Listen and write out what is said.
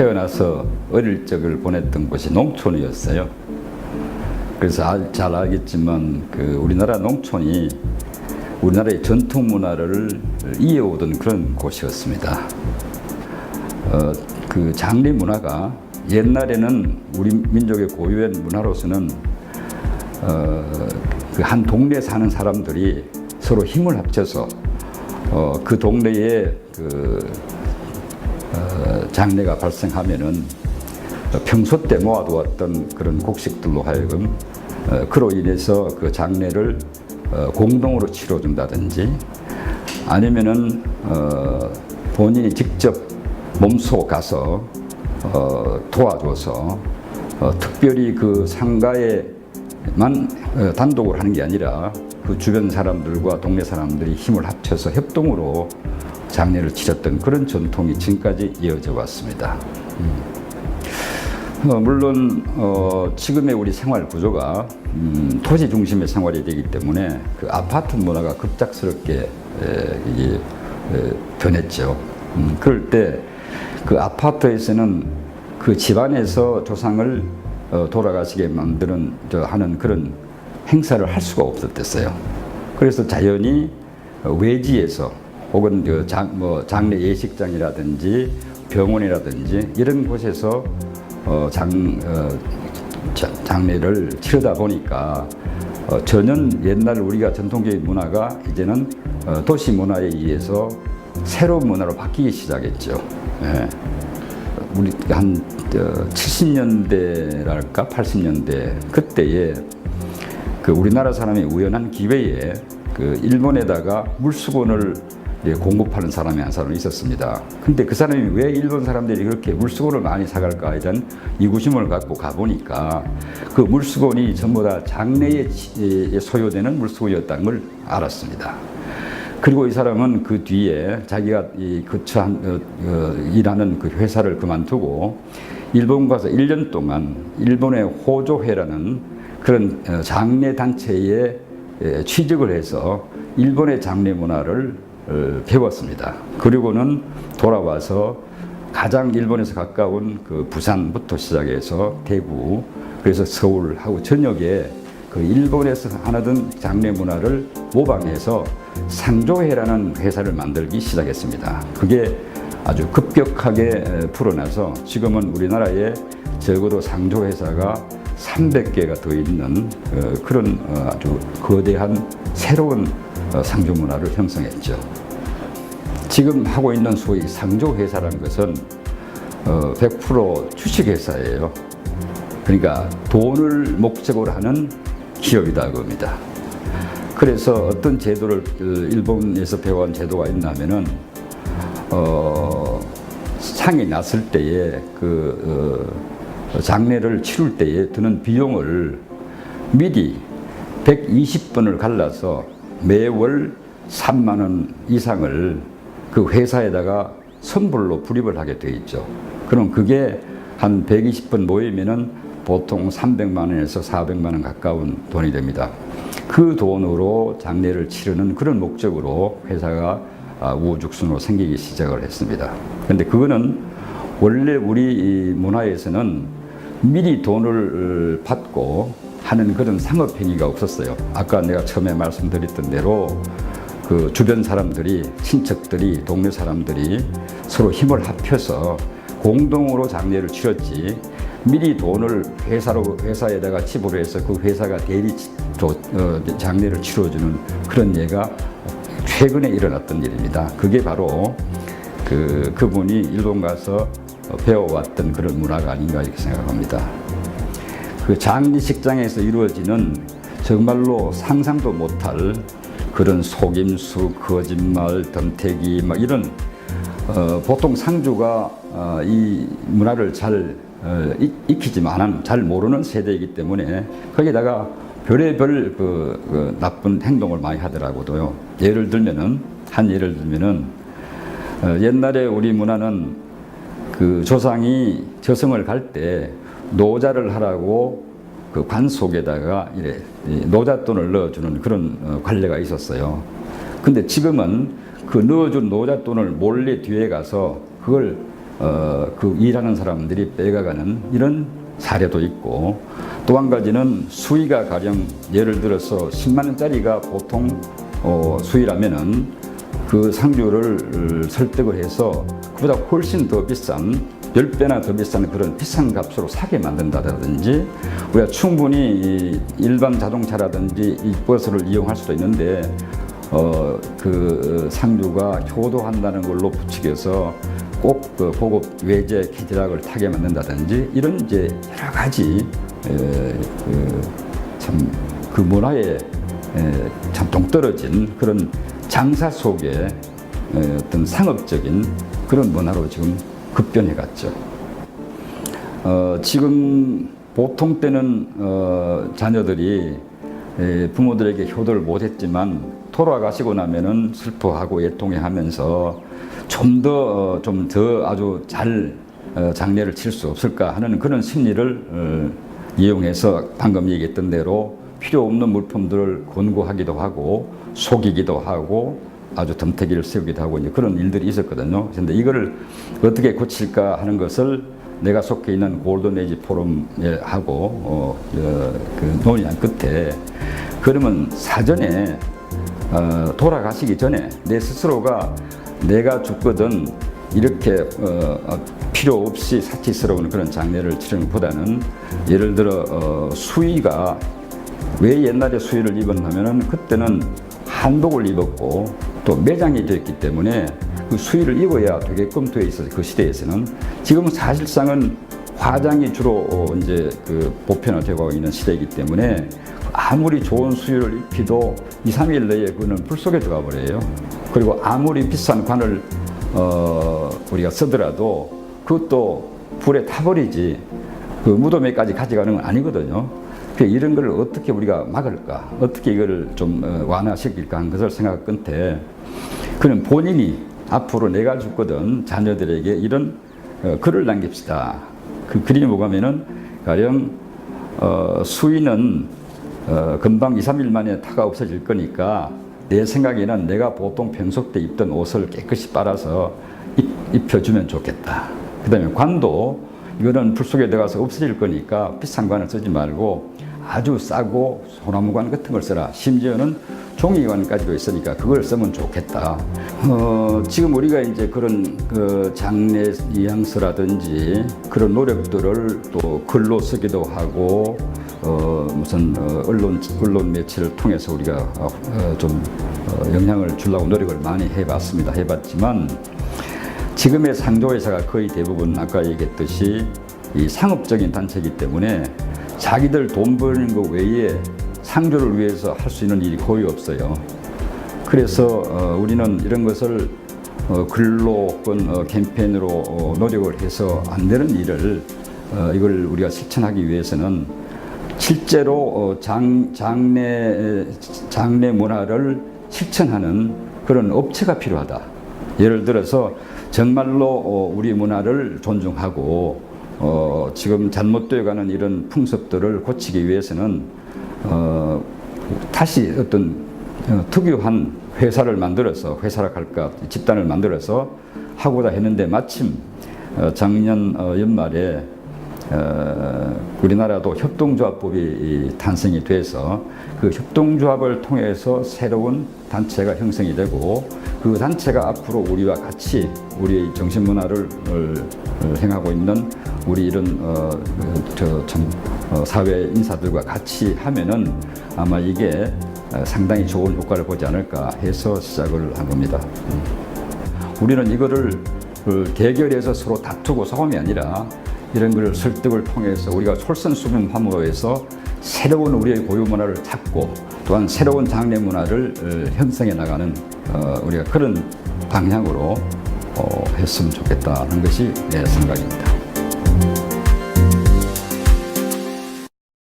태어나서 어릴 적을 보냈던 곳이 농촌이었어요. 그래서 알- 잘 알겠지만 그 우리나라 농촌이 우리나라의 전통 문화를 이어오던 그런 곳이었습니다. 어, 그 장례 문화가 옛날에는 우리 민족의 고유한 문화로서는 어, 그 한 동네에 사는 사람들이 서로 힘을 합쳐서 어, 그 동네에 그 어, 장례가 발생하면은 평소 때 모아두었던 그런 곡식들로 하여금 어, 그로 인해서 그 장례를 어, 공동으로 치러준다든지 아니면은 어, 본인이 직접 몸소 가서 어, 도와줘서 어, 특별히 그 상가에만 어, 단독으로 하는 게 아니라 그 주변 사람들과 동네 사람들이 힘을 합쳐서 협동으로 장례를 치렀던 그런 전통이 지금까지 이어져 왔습니다. 어, 물론 어, 지금의 우리 생활 구조가 음, 토지 중심의 생활이 되기 때문에 그 아파트 문화가 급작스럽게 에, 이게 에, 변했죠. 음, 그럴 때 그 아파트에서는 그 집안에서 조상을 어, 돌아가시게 만드는 저 하는 그런 행사를 할 수가 없었댔어요. 그래서 자연히 어, 외지에서 혹은 그 장, 뭐 장례 예식장이라든지 병원이라든지 이런 곳에서 어, 장, 어, 자- 장례를 치르다 보니까 어, 전혀 옛날 우리가 전통적인 문화가 이제는 어, 도시 문화에 의해서 새로운 문화로 바뀌기 시작했죠. 예. 우리 한 70년대랄까 80년대 그때에 그 우리나라 사람이 우연한 기회에 그 일본에다가 물수건을 예, 공급하는 사람이 한 사람이 있었습니다. 근데 그 사람이 왜 일본 사람들이 그렇게 물수건을 많이 사갈까에 대한 이구심을 갖고 가보니까 그 물수건이 전부 다 장래에 치- 에 소요되는 물수건이었다는 걸 알았습니다. 그리고 이 사람은 그 뒤에 자기가 이 거처한 어, 어, 일하는 그 회사를 그만두고 일본 가서 1년 동안 일본의 호조회라는 그런 어, 장례 단체에 에, 취직을 해서 일본의 장례 문화를 어, 배웠습니다. 그리고는 돌아와서 가장 일본에서 가까운 그 부산부터 시작해서 대구 그래서 서울하고 전역에 그 일본에서 하던 장례 문화를 모방해서 상조회라는 회사를 만들기 시작했습니다. 그게 아주 급격하게 에, 풀어나서 지금은 우리나라에 적어도 상조 회사가 300개가 더 있는 어, 그런 어, 아주 거대한 새로운 어, 상조 문화를 형성했죠. 지금 하고 있는 소위 상조 회사라는 것은 어, 100% 주식 회사예요. 그러니까 돈을 목적으로 하는 기업이다 그겁니다. 그래서 어떤 제도를 어, 일본에서 배워온 제도가 있냐면은 어, 상이 났을 때에 그 어, 장례를 치룰 때에 드는 비용을 미리 120번을 갈라서 매월 3만 원 이상을 그 회사에다가 선불로 불입을 하게 돼 있죠. 그럼 그게 한 120번 모이면은 보통 300만 원에서 400만 원 가까운 돈이 됩니다. 그 돈으로 장례를 치르는 그런 목적으로 회사가 아, 우후죽순으로 생기기 시작을 했습니다. 근데 그거는 원래 우리 이 문화에서는 미리 돈을 받고 하는 그런 상업 행위가 없었어요. 아까 내가 처음에 말씀드렸던 대로 그 주변 사람들이 친척들이 동네 사람들이 서로 힘을 합쳐서 공동으로 장례를 치렀지 미리 돈을 회사로 회사에다가 지불해서 그 회사가 대리 어, 장례를 치러주는 그런 예가 최근에 일어났던 일입니다. 그게 바로 그 그분이 일본 가서 어, 배워왔던 그런 문화가 아닌가 이렇게 생각합니다. 그 장례식장에서 이루어지는 정말로 상상도 못할 그런 속임수, 거짓말, 덤태기 막 이런 어, 보통 상주가 어, 이 문화를 잘 어, 익- 익히지만은 잘 모르는 세대이기 때문에 거기다가 별의별 그, 그 나쁜 행동을 많이 하더라고요. 예를 들면은 한 예를 들면은 어, 옛날에 우리 문화는 그 조상이 저승을 갈때 노자를 하라고 그 관 속에다가 이래 이 노잣돈을 넣어주는 그런 어, 관례가 있었어요. 근데 지금은 그 넣어준 노잣돈을 몰래 뒤에 가서 그걸 어, 그 일하는 사람들이 빼가가는 이런 사례도 있고 또 한 가지는 수위가 가령 예를 들어서 10만 원짜리가 보통 어, 수위라면은 그 상주를 설득을 해서 그보다 훨씬 더 비싼 10배나 더 비싼 그런 비싼 값으로 사게 만든다든지 우리가 충분히 이 일반 자동차라든지 이 버스를 이용할 수도 있는데 어, 그 상주가 효도한다는 걸로 부추겨서 꼭그 고급 외제 캐디락을 타게 만든다든지 이런 이제 여러 가지 참그 문화에 에, 참 동떨어진 그런 장사 속에 에, 어떤 상업적인 그런 문화로 지금 급변해 갔죠. 어, 지금 보통 때는 어, 자녀들이 에, 부모들에게 효도를 못했지만 돌아가시고 나면은 슬퍼하고 애통해하면서 좀 더 좀 더 아주 잘 어, 장례를 칠 수 없을까 하는 그런 심리를 어, 이용해서 방금 얘기했던 대로 필요 없는 물품들을 권고하기도 하고 속이기도 하고 아주 덤태기를 세우기도 하고 이제 그런 일들이 있었거든요. 그런데 이거를 어떻게 고칠까 하는 것을 내가 속해 있는 골든 에이지 포럼에 하고 어, 어, 그 논의한 끝에 그러면 사전에 어, 돌아가시기 전에 내 스스로가 내가 죽거든 이렇게 어, 어, 필요 없이 사치스러운 그런 장례를 치르는 것보다는 예를 들어 어, 수의가 왜 옛날에 수의를 입었냐면은 그때는 한복을 입었고 또 매장이 되었기 때문에 그 수의를 입어야 되게끔 되어 있어서 그 시대에서는 지금은 사실상은 화장이 주로 어, 이제 그 보편화되고 있는 시대이기 때문에 아무리 좋은 수의를 입히도 2, 3일 내에 그는 불 속에 들어가 버려요. 그리고 아무리 비싼 관을 어, 우리가 쓰더라도 그것도 불에 타버리지 그 무덤에까지 가져가는 건 아니거든요. 그 이런 걸 어떻게 우리가 막을까? 어떻게 이거를 좀 어, 완화시킬까 하는 것을 생각 끝에 그는 본인이 앞으로 내가 죽거든 자녀들에게 이런 어, 글을 남깁시다. 그 글이 뭐가면은 가령 어, 수위는 어, 금방 2, 3일 만에 타가 없어질 거니까 내 생각에는 내가 보통 평소 때 입던 옷을 깨끗이 빨아서 입, 입혀주면 좋겠다. 그 다음에 관도 이거는 불 속에 들어가서 없어질 거니까 비싼 관을 쓰지 말고 아주 싸고 소나무관 같은 걸 써라. 심지어는 종이관까지도 있으니까 그걸 쓰면 좋겠다. 어, 지금 우리가 이제 그런 그 장례 뉘앙스라든지 그런 노력들을 또 글로 쓰기도 하고 어, 무슨 어, 언론 언론 매체를 통해서 우리가 어, 어, 좀 어, 영향을 주려고 노력을 많이 해봤습니다. 해봤지만 지금의 상조회사가 거의 대부분 아까 얘기했듯이 이 상업적인 단체이기 때문에 자기들 돈 버는 것 외에 상조를 위해서 할 수 있는 일이 거의 없어요. 그래서 어, 우리는 이런 것을 어, 글로 혹은 어, 캠페인으로 어, 노력을 해서 안 되는 일을 어, 이걸 우리가 실천하기 위해서는 실제로 어, 장, 장례 장례 문화를 실천하는 그런 업체가 필요하다. 예를 들어서 정말로 어, 우리 문화를 존중하고 어, 지금 잘못되어 가는 이런 풍습들을 고치기 위해서는 어, 다시 어떤 어, 특유한 회사를 만들어서 회사라 할까 집단을 만들어서 하고자 했는데 마침 어, 작년 어, 연말에 어, 우리나라도 협동조합법이 이 탄생이 돼서 그 협동조합을 통해서 새로운 단체가 형성이 되고 그 단체가 앞으로 우리와 같이 우리의 정신문화를 어, 행하고 있는 우리 이런 어, 저참 어, 사회 인사들과 같이 하면은 아마 이게 어, 상당히 좋은 효과를 보지 않을까 해서 시작을 한 겁니다. 음. 우리는 이거를 그 대결해서 서로 다투고 싸움이 아니라 이런 것을 설득을 통해서 우리가 솔선수범함으로 해서 새로운 우리의 고유 문화를 찾고 또한 새로운 장례 문화를 어, 형성해 나가는 어, 우리가 그런 방향으로 어, 했으면 좋겠다는 것이 내 생각입니다.